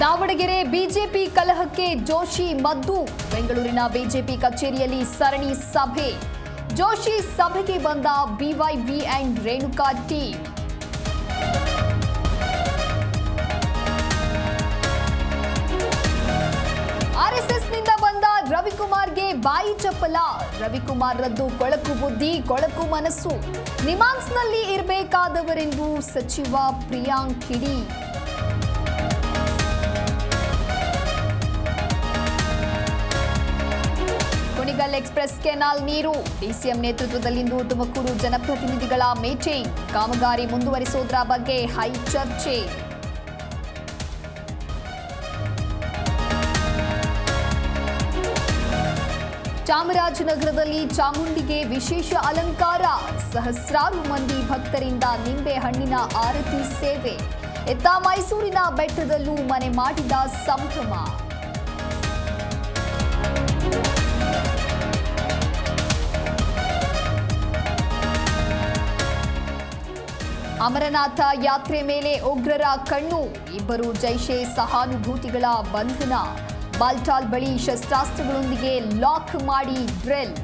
Davanagere BJP ಕಲಹಕ್ಕೆ Joshi ಮದ್ದು. ಬೆಂಗಳೂರಿನ BJP ಕಚೇರಿಯಲ್ಲಿ ಸರಣಿ ಸಭೆ. ಜೋಶಿ ಸಭೆಗೆ ಬಂದ ಬಿವೈಬಿ ಅಂಡ್ ರೇಣುಕಾ ಟೀಮ್. ಆರ್ಎಸ್ಎಸ್ನಿಂದ ಬಂದ ರವಿಕುಮಾರ್ಗೆ ಬಾಯಿ ಚಪ್ಪಲ. ರವಿಕುಮಾರ್ ರದ್ದು ಕೊಳಕು ಬುದ್ಧಿ, ಕೊಳಕು ಮನಸ್ಸು. ನಿಮಾನ್ಸ್ನಲ್ಲಿ ಇರಬೇಕಾದವರೆಂದು ಸಚಿವ ಪ್ರಿಯಾಂಕ್ ಕಿಡಿ. ಕುಣಿಗಲ್ ಎಕ್ಸ್ಪ್ರೆಸ್ ಕೆನಾಲ್ ನೀರು. ಡಿಸಿಎಂ ನೇತೃತ್ವದಲ್ಲಿಂದು ತುಮಕೂರು ಜನಪ್ರತಿನಿಧಿಗಳ ಮೀಟಿಂಗ್. ಕಾಮಗಾರಿ ಮುಂದುವರಿಸುವುದರ ಬಗ್ಗೆ ಹೈ ಚರ್ಚೆ. ಚಾಮರಾಜನಗರದಲ್ಲಿ ಚಾಮುಂಡಿಗೆ ವಿಶೇಷ ಅಲಂಕಾರ. ಸಹಸ್ರಾರು ಮಂದಿ ಭಕ್ತರಿಂದ ನಿಂಬೆ ಹಣ್ಣಿನ ಆರತಿ ಸೇವೆ. ಎತ್ತ ಮೈಸೂರಿನ ಬೆಟ್ಟದಲ್ಲೂ ಮನೆ ಮಾಡಿದ ಸಂಭ್ರಮ. ಅಮರನಾಥ ಯಾತ್ರೆ ಮೇಲೆ ಉಗ್ರರ ಕಣ್ಣು. ಇಬ್ಬರು ಜೈಷೆ ಸಹಾನುಭೂತಿಗಳ ಬಂಧನ. ಬಾಲ್ಟಾಲ್ ಬಳಿ ಶಸ್ತ್ರಾಸ್ತ್ರಗಳೊಂದಿಗೆ ಲಾಕ್ ಮಾಡಿ ಡ್ರಿಲ್.